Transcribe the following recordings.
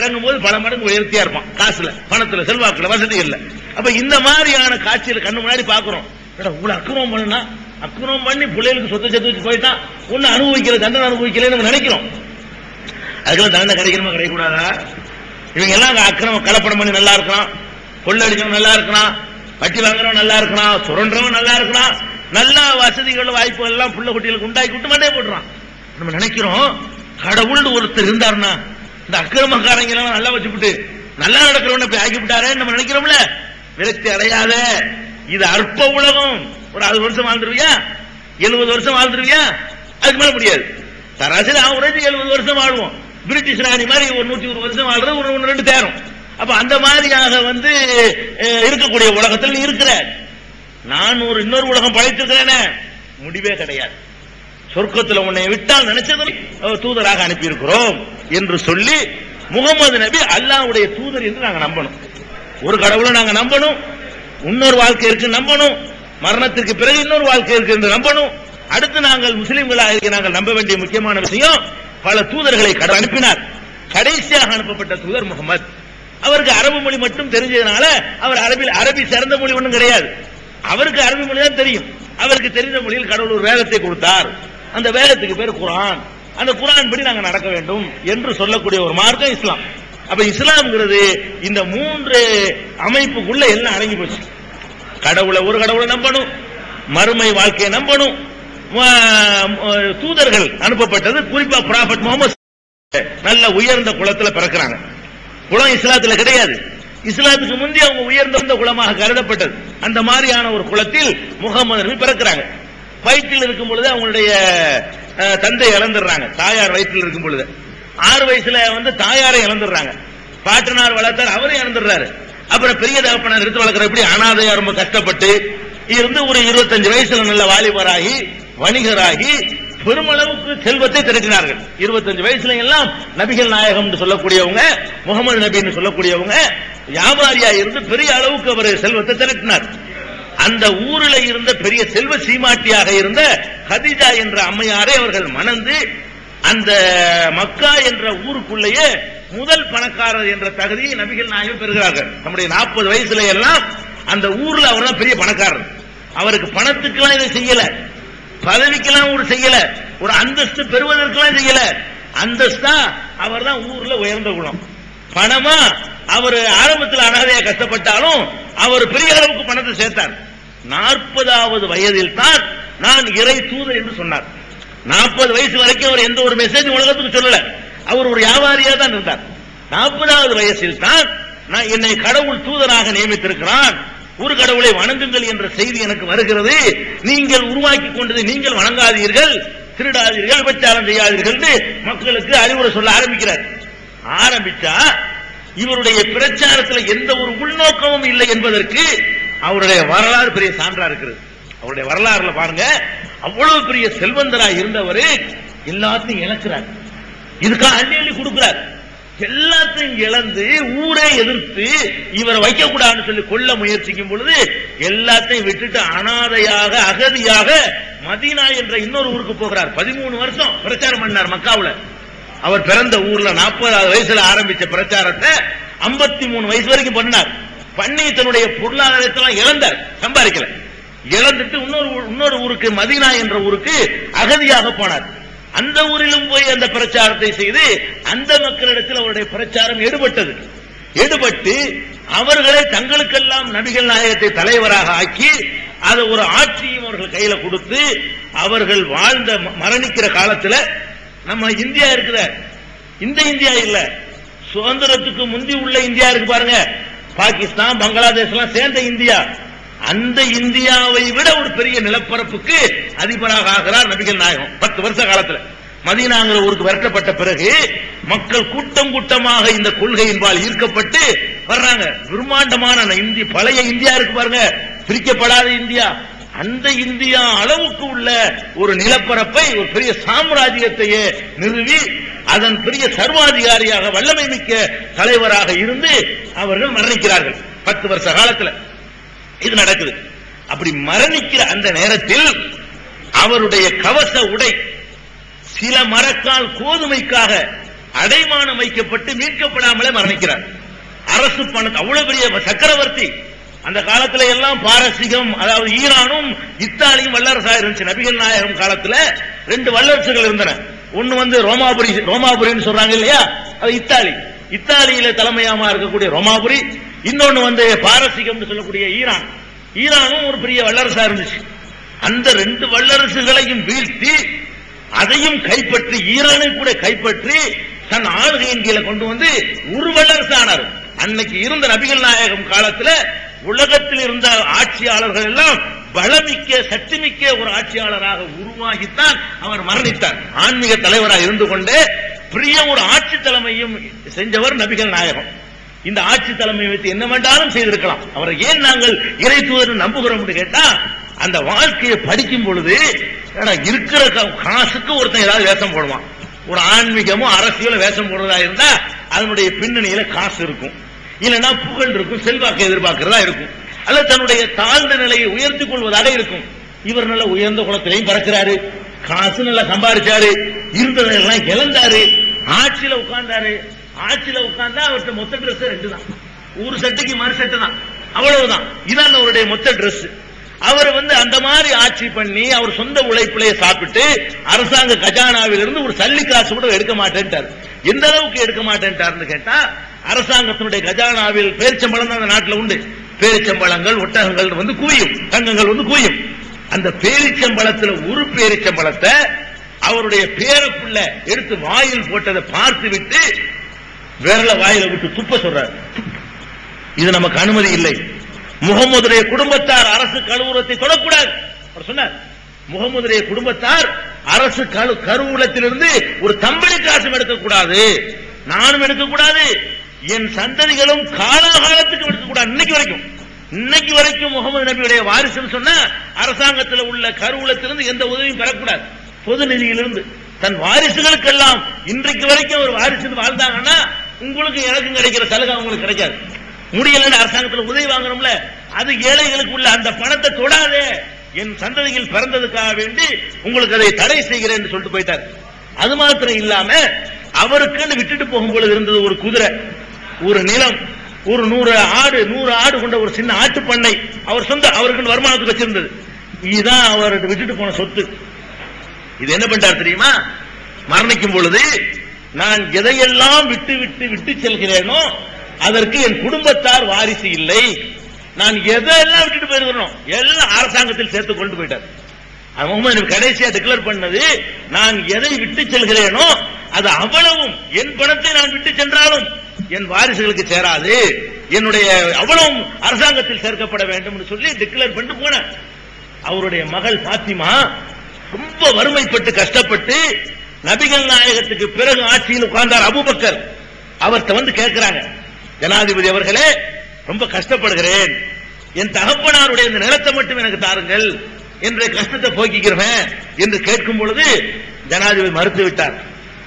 இறங்கும் போது பல மடங்கு உயர்த்தியா இருப்பான். காசுல பணத்துல செல்வாக்குல வசதி இல்ல. அப்ப இந்த மாதிரியான காட்சியில கண்ணு முன்னாடி பாக்குறோம். உங்களை அக்கிரமம் பண்ணுனா? அக்கிரமம் பண்ணி பிள்ளைகளுக்கு சொத்து சேர்த்து வச்சு போயிட்டான் ஒன்னு அனுபவிக்கல தண்டனை அனுபவிக்கல நம்ம நினைக்கிறோம். அதுக்கெல்லாம் தண்டனை கிடைக்கணுமா கிடைக்கூடாதா இவங்க எல்லாம் அங்க அக்கிரமம் கலப்படம் பண்ணி நல்லா இருக்கலாம் கொள்ளடிச்சவன் நல்லா இருக்கலாம் வட்டி வாங்குறவன் நல்லா இருக்கலாம் சுரண்டவன் நல்லா இருக்கலாம் நல்ல வசதிகள் வாய்ப்புகள் எல்லாம் புள்ள குட்டிகளுக்கு உண்டாக்கி விட்டு மண்டே போடுறான் நம்ம நினைக்கிறோம் கடவுள்னு ஒருத்தர் இருந்தாருன்னா இந்த அக்கிரமக்காரங்க எல்லாம் நல்லா வச்சுவிட்டு நல்லா நடக்கிறவன போய் ஆக்கி விட்டாரே நம்ம நினைக்கிறோம்ல? விரக்தி அடையாத. இது அற்ப உலகம். ஒரு அறுபது வருஷம் வாழ்ந்துருவியா? எழுபது வருஷம் வாழ்ந்துருவியா? அதுக்கு மேல முடியாது. சராசரி அவரேஜ் எழுபது வருஷம் வாழ்வோம். பிரிட்டிஷ் ராணி மாதிரி ஒரு நூத்தி ஒரு வருஷம் வாழ்றது ஒரு ஒன்று ரெண்டு தேரும். அப்ப அந்த மாதிரியாக வந்து இருக்கக்கூடிய உலகத்தில் இருக்கிற நான் ஒரு இன்னொரு உலகம் படைத்திருக்கிறேனே. முடிவே கிடையாது. சொர்க்கத்தில் உன்னை விட்டால் நினைச்சதும் தூதராக அனுப்பியிருக்கிறோம் என்று சொல்லி முகமது நபி அல்லாஹ்வுடைய தூதர் என்று நாங்கள் நம்பணும். ஒரு கடவுளை நாங்கள் நம்பணும் இன்னொரு வாழ்க்கை இருக்கு நம்பணும் மரணத்திற்கு பிறகு இன்னொரு வாழ்க்கை இருக்கு என்று நம்பணும். அடுத்து நாங்கள் முஸ்லிம்களாக இருக்க நாங்கள் நம்ப வேண்டிய முக்கியமான விஷயம் பல தூதர்களை கட- அனுப்பினார். கடைசியாக அனுப்பப்பட்ட தூதர் முகமது அவருக்கு அரபு மொழி மட்டும் தெரிஞ்சதுனால அவர் அரபில் அரபி சிறந்த மொழி ஒன்றும் கிடையாது. அவருக்கு அரபி மொழி தான் தெரியும். அவருக்கு தெரிந்த மொழியில் கடவுள் ஒரு வேதத்தை கொடுத்தார். அந்த வேதத்துக்கு பேர் குரான். அந்த குரான் படி நாங்கள் நடக்க வேண்டும் என்று சொல்லக்கூடிய ஒரு மார்க்கம் இஸ்லாம். அப்ப இஸ்லாம்ங்கிறது இந்த மூன்று அமைப்புக்குள்ள எல்லாம் அடங்கி போச்சு. கடவுளை ஒரு கடவுளை நம்பணும் மறுமை வாழ்க்கையை நம்பணும். தூதர்கள் அனுப்பப்பட்டது குறிப்பா ப்ராஃபட் முகமது நல்ல உயர்ந்த குளத்துல பிறக்கிறாங்க. குளம் இஸ்லாத்துல கிடையாது. இஸ்லாத்துக்கு முந்தைய அவங்க உயர்ந்த குளமாக கருதப்பட்டது. அந்த மாதிரியான ஒரு குளத்தில் முகமது நபி பிறக்கிறாங்க. வயிற்றில் இருக்கும் பொழுது அவங்களுடைய தந்தை இழந்துடுறாங்க. தாயார் வயிற்றில் இருக்கும் பொழுது. ஆறு வயசுல வந்து தாயாரை இழந்துடுறாங்க. பாட்டனார் வளர்த்தார் அவரும் இழந்துடுறாரு. அப்புறம் பெரிய தகப்பனார் எடுத்து வளர்க்குற எப்படி அனாதையா ரொம்ப கஷ்டப்பட்டு இருந்து ஒரு இருபத்தஞ்சு வயசுல நல்ல வாலிபராகி வணிகராகி பெருமளவுக்கு செல்வத்தை திரட்டினார்கள். இருபத்தஞ்சு வயசுல எல்லாம் நபிகள் நாயகம் சொல்லக்கூடியவங்க முகமது நபின்னு சொல்லக்கூடியவங்க வியாபாரியா இருந்து பெரிய அளவுக்கு அவர் செல்வத்தை திரட்டினார். அந்த ஊரில் இருந்த பெரிய செல்வ சீமாட்டியாக இருந்த கதிஜா என்ற அம்மையாரை அவர்கள் மணந்து அந்த மக்கா என்ற ஊருக்குள்ளேயே முதல் பணக்காரர் என்ற தகுதியை நபிகள் நாயகம் பெறுகிறார்கள். நம்முடைய நாற்பது வயசுல எல்லாம் அந்த ஊர்ல அவர் தான் பெரிய பணக்காரர். அவருக்கு பணத்துக்கெல்லாம் இதை செய்யல. பதவிக்கெல்லாம் ஒரு செய்யல. ஒரு அந்தஸ்து பெறுவதற்கெல்லாம் செய்யல. அந்தஸ்தா அவர் தான் ஊர்ல உயர்ந்த குணம். பணமா அவர் ஆரம்பத்தில் அனாதையா கஷ்டப்பட்டாலும் அவர் பெரிய அளவுக்கு பணத்தை சேர்த்தார். நாற்பதாவது வயதில் தான் நான் இறை தூதர் என்று சொன்னார். நாற்பது வயசு வரைக்கும் அவர் எந்த ஒரு மெசேஜ் உலகத்துக்கு சொல்லல. அவர் ஒரு வியாபாரியா தான் இருந்தார். நாற்பதாவது வயசில் தான் நான் என்னை கடவுள் தூதராக நியமித்திருக்கிறான். ஒரு கடவுளை வணங்குங்கள் என்ற செய்தி எனக்கு வருகிறது. நீங்கள் உருவாக்கி கொண்டதை நீங்கள் வணங்காதீர்கள். திருடாதீர்கள் விபச்சாரம் செய்யாதீர்கள் என்று மக்களுக்கு அறிவுரை சொல்ல ஆரம்பிக்கிறார். ஆரம்பிச்சா இவருடைய பிரச்சாரத்தில் எந்த ஒரு உள்நோக்கமும் இல்லை என்பதற்கு அவருடைய வரலாறு பெரிய சான்றா இருக்கிறது. அவருடைய வரலாறுல பாருங்க அவ்வளவு பெரிய செல்வந்தரா இருந்தவர் எல்லாத்தையும் இழக்கிறார். இதுக்காக அள்ளி அள்ளி கொடுக்கிறார். எல்லாத்தையும் இழந்து ஊரே எதிர்த்து இவரை வைக்க கூடாதுன்னு சொல்லி கொல்ல முயற்சிக்கும் பொழுது எல்லாத்தையும் விட்டுட்டு அனாதையாக அகதியாக மதீனா என்ற இன்னொரு ஊருக்கு போகிறார். பதிமூணு வருஷம் பிரச்சாரம் பண்ணார் மக்காவுல. அவர் பிறந்த ஊர்ல நாற்பதாவது வயசுல ஆரம்பிச்ச பிரச்சாரத்தை 53 மூணு வயசு வரைக்கும் பண்ணார் பண்ணி தன்னுடைய பொருளாதாரத்தெல்லாம் இழந்தார். சம்பாதிக்கல. இழந்துட்டு இன்னொரு இன்னொரு ஊருக்கு மதீனா என்ற ஊருக்கு அகதியாக போனார். அந்த ஊரிலும் போய் அந்த பிரச்சாரத்தை செய்து அந்த மக்களிடத்தில் அவருடைய பிரச்சாரம் எடுபட்டது எடுபட்டு அவர்களை தங்களுக்கெல்லாம் நபிகள் நாயகத்தை தலைவராக ஆக்கி அதை ஒரு ஆட்சியும் அவர்கள் கையில கொடுத்து அவர்கள் வாழ்ந்த ம- மரணிக்கிற காலத்துல நம்ம இந்தியா இருக்கிற இந்த இந்தியா இல்ல. சுதந்திரத்துக்கு முந்தி உள்ள இந்தியா இருக்கு பாருங்க. பாகிஸ்தான் பங்களாதேஷ் எல்லாம் சேர்ந்த இந்தியா. அந்த இந்தியாவை விட ஒரு பெரிய நிலப்பரப்புக்கு அதிபராக ஆகிறார் நபிகள் நாயகம். பத்து வருஷ காலத்துல. மதீனாங்கிற ஊருக்கு விரட்டப்பட்ட பிறகு மக்கள் கூட்டம் கூட்டமாக இந்த கொள்கையின்பால் ஈர்க்கப்பட்டு வர்றாங்க. பிரம்மாண்டமான இந்தி பழைய இந்தியா இருக்கு பாருங்க. பிரிக்கப்படாத இந்தியா. அந்த இந்தியா அளவுக்கு உள்ள ஒரு நிலப்பரப்பை ஒரு பெரிய சாம்ராஜ்யத்தையே நிறுவி அதன் பெரிய சர்வாதிகாரியாக வல்லமை மிக்க தலைவராக இருந்து அவர்கள் மரணிக்கிறார்கள். பத்து வருஷ காலத்தில் இது நடக்குது. அப்படி மரணிக்கிற அந்த நேரத்தில் அவருடைய கவச உடை சில மரக்கால் கோதுமைக்காக அடைமானம் வைக்கப்பட்டு மீட்கப்படாமலே மரணிக்கிறார். அரசு பணம் அவ்வளவு பெரிய சக்கரவர்த்தி. அந்த காலத்துல எல்லாம் பாரசீகம் அதாவது ஈரானும் இத்தாலியும் வல்லரசாக இருந்துச்சு. நபிகள் நாயகம் காலத்துல ரெண்டு வல்லரசுகள் இருந்தன. ஒன்னு வந்து ரோமாபுரி ரோமாபுரின்னு சொல்றாங்க இல்லையா? அது இத்தாலி. இத்தாலியில தலைமையாமா இருக்கக்கூடிய ரோமாபுரி இன்னொன்னு வந்து பாரசீகம் சொல்லக்கூடிய ஈரான். ஈரானும் ஒரு பெரிய வல்லரசா இருந்துச்சு. அந்த ரெண்டு வல்லரசுகளையும் வீழ்த்தி அதையும் கைப்பற்றி ஈரானை கூட கைப்பற்றி தன் ஆளுகையின் கீழே கொண்டு வந்து ஒரு வல்லரசு ஆனார் அன்னைக்கு இருந்த நபிகள் நாயகம் காலத்துல உலகத்தில் இருந்த ஆட்சியாளர்கள் எல்லாம் பலமிக்க சக்திமிக்க ஒரு ஆட்சியாளராக உருவாகித்தான் அவர் மரணித்தார். ஆன்மீக தலைவராக இருந்து கொண்டே பிரிய ஒரு ஆட்சி தலைமையும் செஞ்சவர் நபிகள் நாயகம். இந்த ஆட்சி தலைமை வைத்து என்ன வேண்டாலும் செய்திருக்கலாம். அவரை ஏன் நாங்கள் இறை தூதர் நம்புகிறோம் கேட்டா அந்த வாழ்க்கையை படிக்கும் பொழுது இருக்கிற கா- காசுக்கு ஒருத்தன் ஏதாவது வேஷம் போடுவான். ஒரு ஆன்மீகமும் அரசியலும் வேஷம் போடுறதா இருந்தா அதனுடைய பின்னணியில காசு இருக்கும். இல்லைன்னா புகழ் இருக்கும் செல்வாக்கு எதிர்பார்க்கிறதா இருக்கும். அல்ல தன்னுடைய தாழ்ந்த நிலையை உயர்த்திக் கொள்வதாக இருக்கும். இவர் நல்ல உயர்ந்த குளத்திலையும் பறக்கிறாரு. காசு நல்லா சம்பாதிச்சாரு இருந்ததெல்லாம் இழந்தாரு. ஆட்சியில உட்கார்ந்தாரு. ஆட்சியில உட்கார்ந்தா அவர்கிட்ட மொத்த Dress ரெண்டு தான் ஒரு சட்டைக்கு மறு சட்டை தான். அவ்வளவுதான். இதான் அவருடைய மொத்த Dress. அவர் வந்து அந்த மாதிரி ஆட்சி பண்ணி அவர் சொந்த உழைப்பிலேயே சாப்பிட்டு அரசாங்க கஜானாவிலிருந்து ஒரு சல்லி காசு கூட எடுக்க மாட்டேன்ட்டார். எந்த அளவுக்கு எடுக்க மாட்டேன்ட்டார்னு கேட்டா அரசாங்கத்தினுடைய கஜானாவில் பேரிச்சம்பழம் அந்த நாட்டில் உண்டு. பேரிச்சம்பழங்கள் ஒட்டகங்கள் வந்து குவியும். தங்கங்கள் வந்து குவியும். அந்த பேரிச்சம்பழத்துல ஒரு பேரிச்சம்பழத்தை அவருடைய பேரப்புள்ள எடுத்து வாயில் போட்டதை பார்த்து விட்டு விரல வாயில விட்டு துப்ப சொல்றாரு. இது நமக்கு அனுமதி இல்லை. முகமதுடைய குடும்பத்தார் அரசு கழுவுரத்தை தொடக்கூடாது. அவர் சொன்னார் முகமதுடைய குடும்பத்தார் அரசு கழு கருவூலத்திலிருந்து ஒரு தம்பளி காசும் எடுக்கக்கூடாது. நானும் எடுக்கக்கூடாது. என் சந்ததிகளும் காலாகாலத்துக்கு எடுக்கக்கூடாது இன்னைக்கு வரைக்கும். இன்னைக்கு வரைக்கும் முகமது நபியுடைய வாரிசுன்னு சொன்னா அரசாங்கத்தில் உள்ள கருவூலத்திலிருந்து எந்த உதவியும் பெறக்கூடாது. பொது நிதியிலிருந்து. தன் வாரிசுகளுக்கெல்லாம் இன்றைக்கு வரைக்கும் ஒரு வாரிசு வாழ்ந்தாங்கன்னா உங்களுக்கு எனக்கும் கிடைக்கிற சலுகை அவங்களுக்கு கிடைக்காது. முடியலன்னு அரசாங்கத்தில் உதவி வாங்கணும்ல. அது ஏழைகளுக்கு உள்ள அந்த பணத்தை தொடாதே. என் சந்ததியில் பிறந்ததுக்காக வேண்டி உங்களுக்கு அதை தடை செய்கிறேன் சொல்லிட்டு போயிட்டார். அது மாத்திரம் இல்லாம அவருக்குன்னு விட்டுட்டு போகும்பொழுது இருந்தது ஒரு குதிரை. ஒரு நிலம் ஒரு நூறு ஆடு நூறு ஆடு கொண்ட ஒரு சின்ன ஆட்டு பண்ணை அவர் சொந்த அவருக்கு வருமானத்துக்கு வச்சிருந்தது. இதுதான் அவர் விட்டுட்டு போன சொத்து. இது என்ன பண்றார் தெரியுமா? மரணிக்கும் பொழுது நான் எதையெல்லாம் விட்டு விட்டு விட்டு செல்கிறேனோ அதற்கு என் குடும்பத்தார் வாரிசு இல்லை. நான் எதெல்லாம் விட்டுட்டு போயிருக்கிறோம் எல்லாம் அரசாங்கத்தில் சேர்த்து கொண்டு போயிட்டார். முகமது கடைசியா டிக்ளேர் பண்ணது நான் எதை விட்டு செல்கிறேனோ அது அவ்வளவும். என் பணத்தை நான் விட்டு சென்றாலும் என் வாரிசுகளுக்கு சேராது. என்னுடைய அவ்வளவும் அரசாங்கத்தில் சேர்க்கப்பட வேண்டும் சொல்லி டிக்ளேர் பண்ணி போன அவருடைய மகள் பாத்திமா ரொம்ப வறுமைப்பட்டு கஷ்டப்பட்டு நபிகள் நாயகத்துக்கு பிறகு ஆட்சியில் உட்கார்ந்தார் அபுபக்கர். அவர்கிட்ட வந்து கேட்கிறாங்க ஜனாதிபதி அவர்களே ரொம்ப கஷ்டப்படுகிறேன். என் தகப்பனாருடைய இந்த நிலத்தை மட்டும் எனக்கு தாருங்கள். என்ற கஷ்டத்தை போக்கிக்கிறேன் என்று கேட்கும் பொழுது ஜனாதிபதி மறுத்து விட்டார்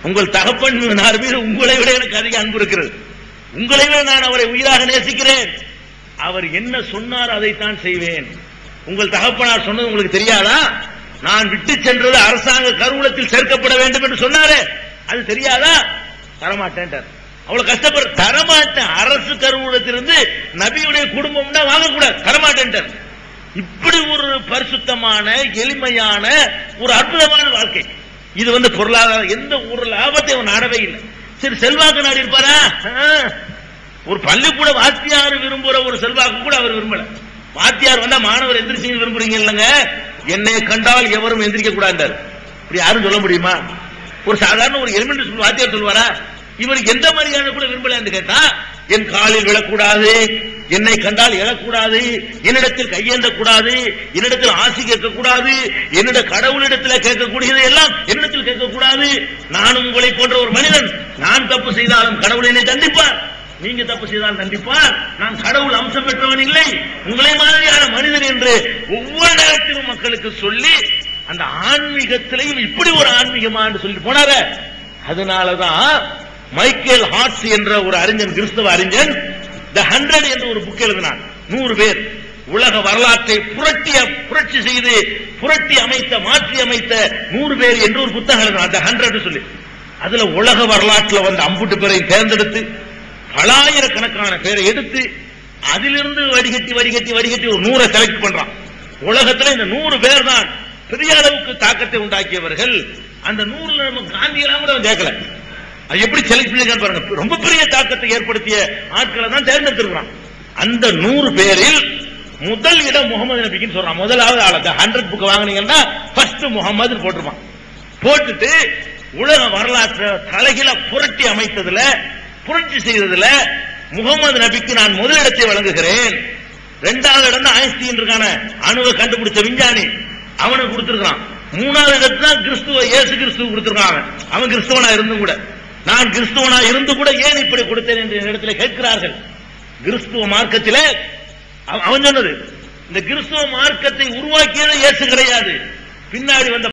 உங்கள் தகப்பன் மீது உங்களை விட எனக்கு அதிக அன்பு இருக்கிறது. உங்களை விட நான் அவரை உயிராக நேசிக்கிறேன். அவர் என்ன சொன்னார் அதைத்தான் செய்வேன். உங்கள் தகப்பனார் சொன்னது உங்களுக்கு தெரியாதா? நான் விட்டு சென்றது அரசாங்க கருவூலத்தில் சேர்க்கப்பட வேண்டும் என்று சொன்னாரு. அது தெரியாதா? தரமாட்டேன் அவ்வளவு கஷ்டப்பட தரமாட்டேன். அரசு கருவூலத்திலிருந்து நபியுடைய குடும்பம்னா வாங்கக்கூடாது. தரமாட்டேன் இப்படி ஒரு பரிசுத்தமான எளிமையான ஒரு அற்புதமான வாழ்க்கை. இது வந்து பொருளாதாரம். எந்த ஒரு லாபத்தை அவன் நாடவே இல்லை. சரி செல்வாக்கு நாடு இருப்பாரா? ஆ. ஒரு பள்ளிக்கூட வாத்தியார் விரும்புற ஒரு செல்வாக்கு கூட அவர் விரும்பல. வாத்தியார் வந்தா மாணவர் எந்திரிச்சு விரும்புறீங்க இல்லைங்க? என்னை கண்டால் எவரும் எந்திரிக்க கூடாது இப்படி யாரும் சொல்ல முடியுமா? ஒரு சாதாரண ஒரு எலிமெண்ட் ஸ்கூல் வாத்தியார் சொல்லுவாரா? இவர் எந்த மாதிரியான கூட விரும்பலன்னு கேட்டா என் காலில் விழக்கூடாது என்னை கண்டால் எழக்கூடாது என்னிடத்தில் கையேந்த கூடாது என்னிடத்தில் ஆசி கேட்கக்கூடாது என்னிட கடவுளிடத்தில் கேட்கக்கூடியது எல்லாம் என்னிடத்தில் கேட்கக்கூடாது. நான் உங்களை போன்ற ஒரு மனிதன் நான் தப்பு செய்தாலும் கடவுள் என்னை தண்டிப்பார். நீங்க தப்பு செய்தால் தண்டிப்பார் நான் கடவுள் அம்சம் பெற்றவன் இல்லை. உங்களை மாதிரியான மனிதன் என்று ஒவ்வொரு நேரத்திலும் மக்களுக்கு சொல்லி அந்த ஆன்மீகத்திலையும் இப்படி ஒரு ஆன்மீகமா என்று சொல்லிட்டு போனார. அதனாலதான் மைக்கேல் ஹார்ட்ஸ் என்ற ஒரு அறிஞன் கிறிஸ்தவ அறிஞன் த ஹண்ட்ரட் என்ற ஒரு புக் எழுதினான். நூறு பேர். உலக வரலாற்றை புரட்டிய புரட்சி செய்து புரட்டி அமைத்த மாற்றி அமைத்த நூறு பேர் என்று ஒரு புத்தகம் எழுதினான். த ஹண்ட்ரட் சொல்லி. அதுல உலக வரலாற்றுல வந்த அம்புட்டு பேரை தேர்ந்தெடுத்து பலாயிரக்கணக்கான பேரை எடுத்து அதிலிருந்து வடிகட்டி வடிகட்டி வடிகட்டி ஒரு நூறை செலக்ட் பண்றான். உலகத்துல இந்த நூறு பேர் தான் பெரிய அளவுக்கு தாக்கத்தை உண்டாக்கியவர்கள். அந்த நூறுல நம்ம காந்தியெல்லாம் கூட அவன் கேட்கல. அது எப்படி செலக்ட் பண்ணிருக்கான்னு பாருங்க. ரொம்ப பெரிய தாக்கத்தை ஏற்படுத்திய ஆட்களை தான் தேர்ந்தெடுத்திருக்கிறான். அந்த நூறு பேரில் முதல் இடம் முகமது நபிக்குன்னு சொல்றான். முதலாவது ஆளு. ஹண்ட்ரட் புக் வாங்குனீங்கன்னா ஃபர்ஸ்ட் முகமது போட்டிருப்பான். போட்டுட்டு உலக வரலாற்றை தலைகில புரட்டி அமைத்ததுல புரட்சி செய்ததுல முகமது நபிக்கு நான் முதலிடத்தை வழங்குகிறேன். ரெண்டாவது இடம் தான் ஐன்ஸ்டீன் இருக்கான அணுவை கண்டுபிடிச்ச விஞ்ஞானி. அவனுக்கு கொடுத்திருக்கான் மூணாவது இடத்துல கிறிஸ்துவ இயேசு கிறிஸ்துவ கொடுத்திருக்கான் அவன். கிறிஸ்துவனா இருந்தும் கூட. நான் கிறிஸ்துவனா இருந்து கூட ஏன் இப்படி கொடுத்தேன் என்று இடத்துல கேட்கிறார்கள். கிறிஸ்துவ மார்க்கத்திலே அவன் சொன்னது இந்த கிறிஸ்துவ மார்க்கத்தை உருவாக்கியது இயேசு கிடையாது. பின்னாடி வந்த